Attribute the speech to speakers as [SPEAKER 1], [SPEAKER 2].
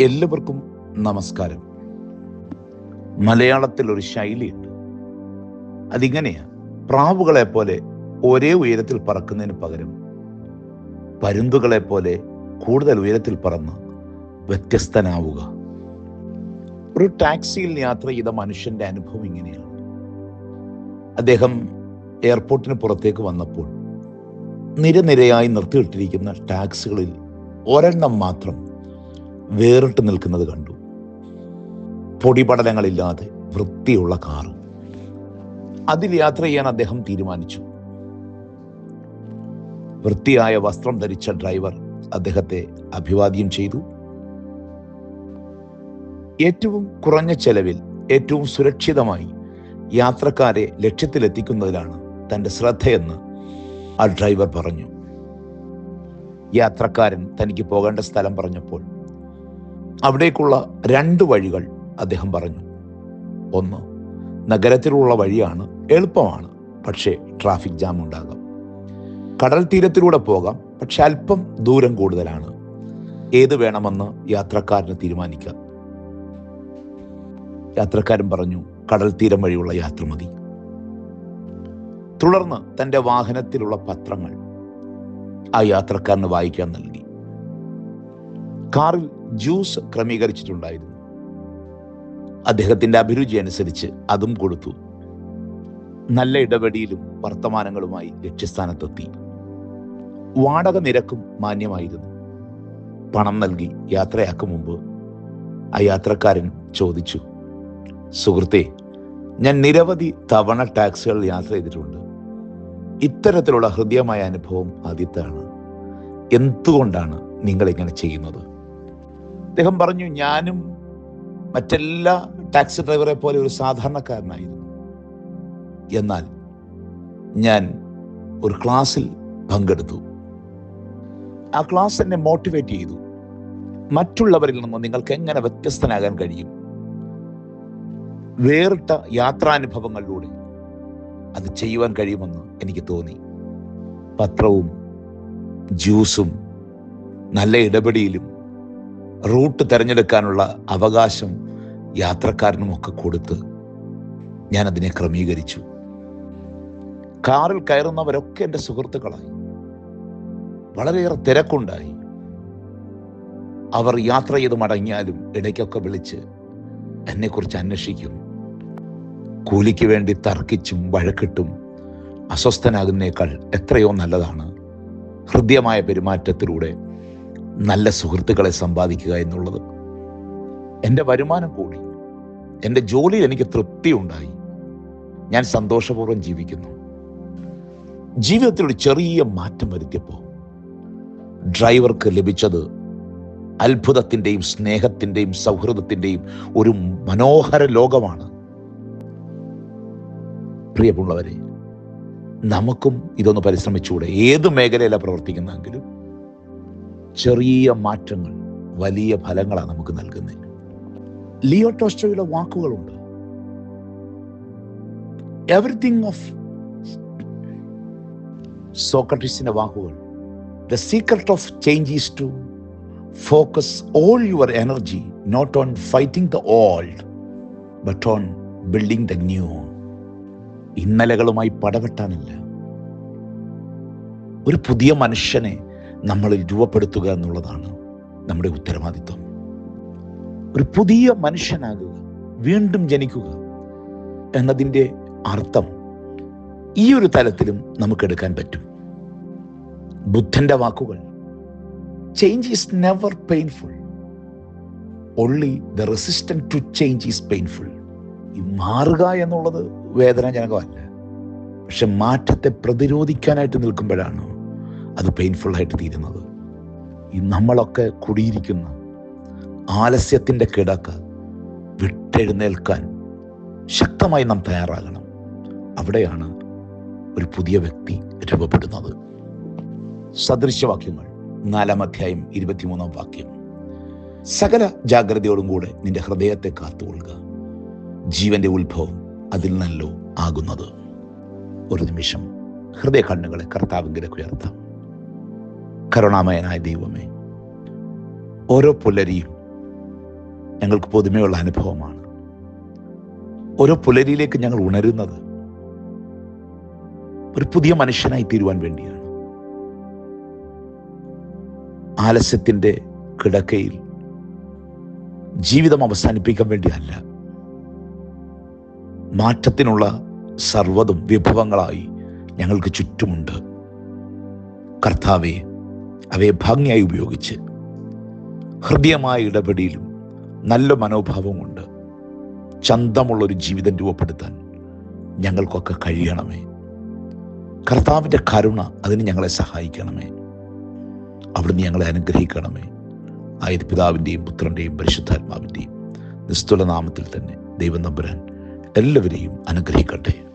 [SPEAKER 1] എല്ലാവർക്കും നമസ്കാരം. മലയാളത്തിൽ ഒരു ശൈലിയുണ്ട്. അതിങ്ങനെയാ. പ്രാവുകളെ പോലെ ഒരേ ഉയരത്തിൽ പറക്കുന്നതിന് പകരം പരുന്തുകളെ പോലെ കൂടുതൽ ഉയരത്തിൽ പറന്ന് വ്യത്യസ്തനാവുക. ഒരു ടാക്സിയിൽ യാത്ര ചെയ്ത മനുഷ്യന്റെ അനുഭവം ഇങ്ങനെയാണ്. അദ്ദേഹം എയർപോർട്ടിന് പുറത്തേക്ക് വന്നപ്പോൾ നിരനിരയായി നിർത്തിയിട്ടിരിക്കുന്ന ടാക്സികളിൽ ഒരെണ്ണം മാത്രം വേറിട്ട് നിൽക്കുന്നത് കണ്ടു. പൊടിപടലങ്ങളില്ലാതെ വൃത്തിയുള്ള കാറ് അതിൽ യാത്ര ചെയ്യാൻ അദ്ദേഹം തീരുമാനിച്ചു. വൃത്തിയായ വസ്ത്രം ധരിച്ച ഡ്രൈവർ അദ്ദേഹത്തെ അഭിവാദ്യം ചെയ്തു. ഏറ്റവും കുറഞ്ഞ ചെലവിൽ ഏറ്റവും സുരക്ഷിതമായി യാത്രക്കാരെ ലക്ഷ്യത്തിലെത്തിക്കുന്നതിലാണ് തന്റെ ശ്രദ്ധയെന്ന് ആ ഡ്രൈവർ പറഞ്ഞു. യാത്രക്കാരൻ തനിക്ക് പോകേണ്ട സ്ഥലം പറഞ്ഞപ്പോൾ അവിടേക്കുള്ള രണ്ട് വഴികൾ അദ്ദേഹം പറഞ്ഞു. ഒന്ന് നഗരത്തിലുള്ള വഴിയാണ് എളുപ്പമാണ് പക്ഷേ ട്രാഫിക് ജാം ഉണ്ടാകാം. കടൽ തീരത്തിലൂടെ പോകാം പക്ഷെ അല്പം ദൂരം കൂടുതലാണ്. ഏത് വേണമെന്ന് യാത്രക്കാരന് തീരുമാനിക്കാം. യാത്രക്കാരൻ പറഞ്ഞു കടൽ തീരം വഴിയുള്ള യാത്ര മതി. തുടർന്ന് തന്റെ വാഹനത്തിലുള്ള പത്രങ്ങൾ ആ യാത്രക്കാരന് വായിക്കാൻ നൽകി. കാറിൽ ജ്യൂസ് ക്രമീകരിച്ചിട്ടുണ്ടായിരുന്നു. അദ്ദേഹത്തിന്റെ അഭിരുചി അനുസരിച്ച് അതും കൊടുത്തു. നല്ല ഇടപെടിയിലും വർത്തമാനങ്ങളുമായി ലക്ഷ്യസ്ഥാനത്തെത്തി. വാടക നിരക്കും മാന്യമായിരുന്നു. പണം നൽകി യാത്രയാക്കും മുമ്പ് ആ യാത്രക്കാരൻ ചോദിച്ചു സുഹൃത്തെ ഞാൻ നിരവധി തവണ ടാക്സികൾ യാത്ര ചെയ്തിട്ടുണ്ട്. ഇത്തരത്തിലുള്ള ഹൃദ്യമായ അനുഭവം ആദ്യത്താണ് എന്തുകൊണ്ടാണ് നിങ്ങൾ ഇങ്ങനെ ചെയ്യുന്നത്? അദ്ദേഹം പറഞ്ഞു ഞാനും മറ്റെല്ലാ ടാക്സി ഡ്രൈവറെ പോലെ ഒരു സാധാരണക്കാരനായിരുന്നു. എന്നാൽ ഞാൻ ഒരു ക്ലാസ്സിൽ പങ്കെടുത്തു. ആ ക്ലാസ് എന്നെ മോട്ടിവേറ്റ് ചെയ്തു. മറ്റുള്ളവരിൽ നിന്ന് നിങ്ങൾക്ക് എങ്ങനെ വ്യത്യസ്തനാകാൻ കഴിയും? വേറിട്ട യാത്രാനുഭവങ്ങളിലൂടെ അത് ചെയ്യുവാൻ കഴിയുമെന്ന് എനിക്ക് തോന്നി. പത്രവും ജ്യൂസും നല്ല ഇടപെടിയിലും റൂട്ട് തിരഞ്ഞെടുക്കാനുള്ള അവകാശം യാത്രക്കാരനുമൊക്കെ കൊടുത്ത് ഞാൻ അതിനെ ക്രമീകരിച്ചു. കാറിൽ കയറുന്നവരൊക്കെ എന്റെ സുഹൃത്തുക്കളായി. വളരെയേറെ തിരക്കുണ്ടായി. അവർ യാത്ര ചെയ്ത് മടങ്ങിയാലും ഇടയ്ക്കൊക്കെ വിളിച്ച് എന്നെക്കുറിച്ച് അന്വേഷിക്കും. കൂലിക്ക് വേണ്ടി തർക്കിച്ചും വഴക്കിട്ടും അസ്വസ്ഥനാകുന്നേക്കാൾ എത്രയോ നല്ലതാണ്. ഹൃദ്യമായ പെരുമാറ്റത്തിലൂടെ നല്ല സുഹൃത്തുക്കളെ സമ്പാദിക്കുക എന്നുള്ളത്. എന്റെ വരുമാനം കൂടി എന്റെ ജോലിയിൽ എനിക്ക് തൃപ്തി ഉണ്ടായി. ഞാൻ സന്തോഷപൂർവം ജീവിക്കുന്നു. ജീവിതത്തിൽ ഒരു ചെറിയ മാറ്റം വരുത്തിയപ്പോൾ ഡ്രൈവർക്ക് ലഭിച്ചത് അത്ഭുതത്തിന്റെയും സ്നേഹത്തിന്റെയും സൗഹൃദത്തിന്റെയും ഒരു മനോഹര ലോകമാണ്. പ്രിയമുള്ളവരെ നമുക്കും ഇതൊന്ന് പരിശ്രമിച്ചുകൂടെ. ഏത് മേഖലയിലാണ് പ്രവർത്തിക്കുന്നതെങ്കിലും ചെറിയ മാറ്റങ്ങൾ വലിയ ഫലങ്ങളാണ് നമുക്ക് നൽകുന്നത്. ലിയോ ടോസ്റ്റോയുടെ വാക്കുകളുണ്ട്. എവറിത്തിങ് ഓഫ് സോക്രട്ടീസിന്റെ വാക്കുകൾ the secret of change is to focus all your energy not on fighting the old but on building the new ഇന്നലകളുമായി പടവെട്ടാനല്ല. ഒരു പുതിയ മനുഷ്യനെ നമ്മളിൽ രൂപപ്പെടുത്തുക എന്നുള്ളതാണ് നമ്മുടെ ഉത്തരവാദിത്വം. ഒരു പുതിയ മനുഷ്യനാകുക വീണ്ടും ജനിക്കുക എന്നതിന്റെ അർത്ഥം ഈ ഒരു തലത്തിലും നമുക്കെടുക്കാൻ പറ്റും. ബുദ്ധന്റെ വാക്കുകൾ change is never painful only the resistant to change is painful ഈ മാറുക എന്നുള്ളത് വേദനാജനകമല്ല. പക്ഷെ മാറ്റത്തെ പ്രതിരോധിക്കാനായിട്ട് നിൽക്കുമ്പോഴാണ് അത് പെയിൻഫുൾ ആയിട്ട് തീരുന്നത്. ഈ നമ്മളൊക്കെ കുടിയിരിക്കുന്ന ആലസ്യത്തിന്റെ കിടക്ക് വിട്ടെഴുന്നേൽക്കാൻ ശക്തമായി നാം തയ്യാറാകണം. അവിടെയാണ് ഒരു പുതിയ വ്യക്തി രൂപപ്പെടുന്നത്. സദൃശ്യവാക്യങ്ങൾ നാലാം അധ്യായം ഇരുപത്തിമൂന്നാം വാക്യം. സകല ജാഗ്രതയോടും കൂടെ നിന്റെ ഹൃദയത്തെ കാത്തുകൊള്ളുക. ജീവന്റെ ഉത്ഭവം അതിൽ നല്ലോ ആകുന്നത്. ഒരു നിമിഷം ഹൃദയ കണ്ണുകളെ കർത്താവിങ്കിലേക്ക് ഉയർത്താം. കരുണാമയനായ ദൈവമേ ഓരോ പുലരിയും ഞങ്ങൾക്ക് പുതുമയുള്ള അനുഭവമാണ്. ഓരോ പുലരിയിലേക്ക് ഞങ്ങൾ ഉണരുന്നത് ഒരു പുതിയ മനുഷ്യനായി തീരുവാൻ വേണ്ടിയാണ്. ആലസ്യത്തിന്റെ കിടക്കയിൽ ജീവിതം അവസാനിപ്പിക്കാൻ വേണ്ടിയല്ല മാറ്റത്തിനുള്ള സർവതും വിഭവങ്ങളായി ഞങ്ങൾക്ക് ചുറ്റുമുണ്ട്. കർത്താവെ അവയെ ഭംഗിയായി ഉപയോഗിച്ച് ഹൃദയമായ ഇടപെടിയിലും നല്ല മനോഭാവം കൊണ്ട് ചന്തമുള്ളൊരു ജീവിതം രൂപപ്പെടുത്താൻ ഞങ്ങൾക്കൊക്കെ കഴിയണമേ. കർത്താവിന്റെ കരുണ അതിന് ഞങ്ങളെ സഹായിക്കണമേ. അവിടുന്ന് ഞങ്ങളെ അനുഗ്രഹിക്കണമേ. ആയത് പിതാവിന്റെയും പുത്രന്റെയും പരിശുദ്ധാത്മാവിന്റെയും നിസ്തുല നാമത്തിൽ തന്നെ ദൈവം നമ്പുരാൻ എല്ലാവരെയും അനുഗ്രഹിക്കട്ടെ.